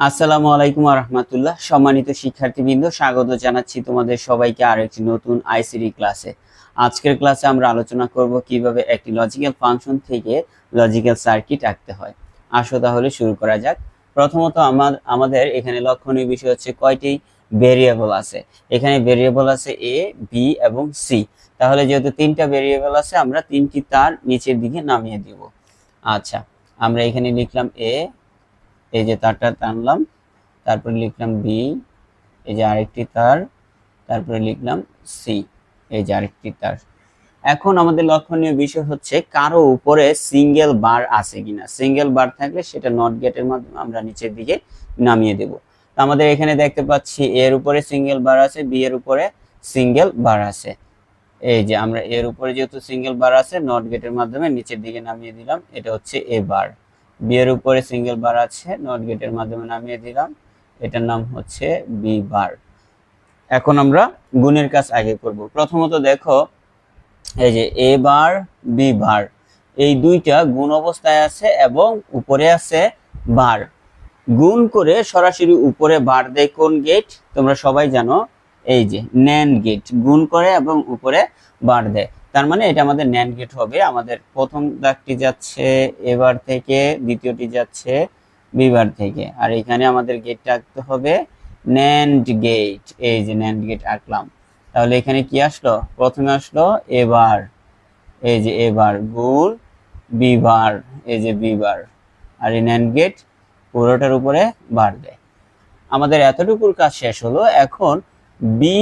আসসালামু আলাইকুম রহমতুল্লাহ। সম্মানিত শিক্ষার্থীবৃন্দ, স্বাগত জানাচ্ছি তোমাদের সবাইকে আরেকটি নতুন আইসিডি ক্লাসে আজকের ক্লাসে আমরা আলোচনা করব কীভাবে একটি লজিক্যাল ফাংশন থেকে লজিক্যাল সার্কিট আঁকতে হয়। আসো তাহলে শুরু করা যাক। প্রথমত আমার, আমাদের এখানে লক্ষণীয় বিষয় হচ্ছে কয়টি ভেরিয়েবল আছে? এখানে ভেরিয়েবল আছে এ বি এবং সি তাহলে যেহেতু তিনটা ভেরিয়েবল আছে, আমরা তিনটি তার নিচের দিকে নামিয়ে দিব। আচ্ছা আমরা এখানে লিখলাম এ এই যে তারটা টানলাম, তারপরে লিখলাম বি এই যে আরেকটি তার, তারপরে লিখলাম সি এই যে আরেকটি তার। এখন আমাদের লক্ষণীয় বিষয় হচ্ছে কারও উপরে সিঙ্গেল বার আছে কিনা। সিঙ্গেল বার থাকলে সেটা নট গেটের মাধ্যমে আমরা নিচের দিকে নামিয়ে দেব। তো আমাদের এখানে দেখতে পাচ্ছি এর উপরে সিঙ্গেল বার আছে বি এর উপরে সিঙ্গেল বার আছে। এই যে আমরা এর উপরে যেহেতু সিঙ্গেল বার আছে নট গেটের মাধ্যমে নিচের দিকে নামিয়ে দিলাম, এটা হচ্ছে এ বার বি এর উপরে সিঙ্গেল বার আছে নট গেটের মাধ্যমে নামিয়ে দিলাম। এটার নাম হচ্ছে বি বার এখন আমরা গুণের কাজ আগে করব। প্রথমত দেখো, এই যে এ বার বি বার এই দুইটা গুণ অবস্থায় আছে এবং উপরে আছে বার গুণ করে সরাসরি উপরে বার দেয় কোন গেট তোমরা সবাই জানো, এই যে ন্যান গেট গুণ করে এবং উপরে বার দেয়। তার মানে এটা আমাদের ন্যান গেট হবে। আমাদের প্রথম দাগটি যাচ্ছে এবার থেকে, দ্বিতীয়টি যাচ্ছে বিবার থেকে। আর এখানে আমাদের গেটটা আঁকতে হবে ন্যান্ড গেট এই যে ন্যান্ড গেট আঁকলাম। তাহলে এখানে কি আসলো? প্রথমে আসলো এবার। এই যে এবার গুণ বিবার। এই যে বিবার। আর এই ন্যান্ড গেট পুরোটার উপরে দেয়। আমাদের এতটুকুর কাজ শেষ হলো। এখন B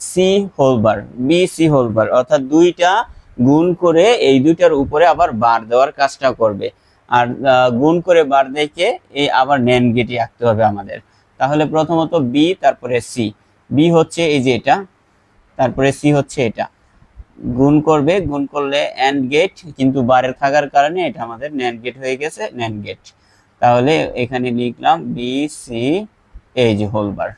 C whole bar B C whole bar অর্থাৎ দুইটা গুণ করে এই দুইটার উপরে আবার বার দেওয়ার কাজটা করবে। আর গুণ করে বার দেখে এই আবার ন্যান গেটি আঁকতে হবে আমাদের। তাহলে প্রথমত বি তারপরে সি বি হচ্ছে এই যে এটা, তারপরে সি হচ্ছে এটা। গুণ করবে, গুণ করলে অ্যান্ড গেট কিন্তু বারের থাকার কারণে এটা আমাদের ন্যান্ড গেট হয়ে গেছে ন্যান্ড গেট তাহলে এখানে লিখলাম বি সি এই যে হোলবার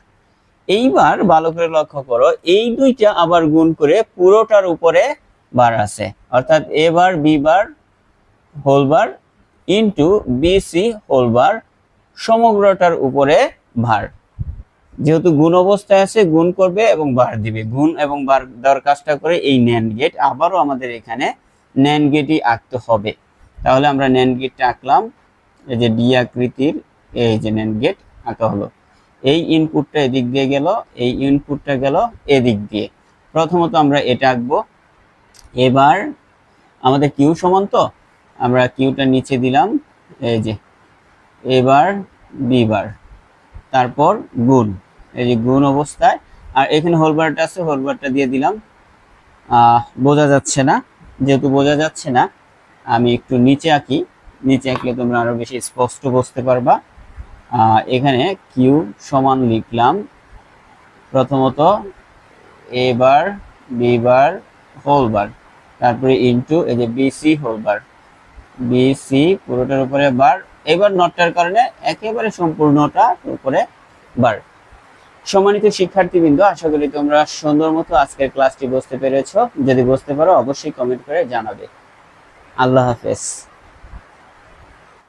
এইবার ভালো করে লক্ষ্য করো, এই দুইটা আবার গুণ করে পুরোটার উপরে বার আছে। অর্থাৎ A bar B bar whole bar into B C whole bar সমগ্রটার উপরে ভার যেহেতু গুণ অবস্থায় আছে, গুণ করবে এবং বার দিবে। গুণ এবং বার দেওয়ার কাজটা করে এই ন্যান্ড গেট আবারও আমাদের এখানে ন্যান্ড গেটই আঁকতে হবে। তাহলে আমরা ন্যান্ড গেটটা আঁকলাম, এই যে ডি আকৃতির, এই যে ন্যান্ড গেট আঁকা হলো। এই ইনপুটটা এদিক দিয়ে গেল, এই ইনপুটটা গেল এদিক দিয়ে। প্রথমত আমরা এটা আঁকবো। এবার আমাদের কিউ সমান তো, আমরা কিউটা নিচে দিলাম, এই যে, এবার বিবার তারপর গুণ, এই যে গুণ অবস্থায়। আর এখানে হোলবারটা আছে হোলবারটা দিয়ে দিলাম। বোঝা যাচ্ছে না, যেহেতু বোঝা যাচ্ছে না, আমি একটু নিচে আঁকি। নিচে আঁকলে তোমরা আরও বেশি স্পষ্ট বুঝতে পারবা। এখানে কিউ সমান লিখলাম প্রথমত এবার বিবার হোলবার তারপরে ইনটু এই যে বিসি হোলবার বিসি পুরোটার উপরে বার, এবার নটটার কারণে একেবারে সম্পূর্ণটা উপরে বার। সম্মানিত শিক্ষার্থীবৃন্দ, আশা করি তোমরা সুন্দর মতো আজকের ক্লাসটি বুঝতে পেরেছ। যদি বুঝতে পারো, অবশ্যই কমেন্ট করে জানাবে। আল্লাহ হাফেজ।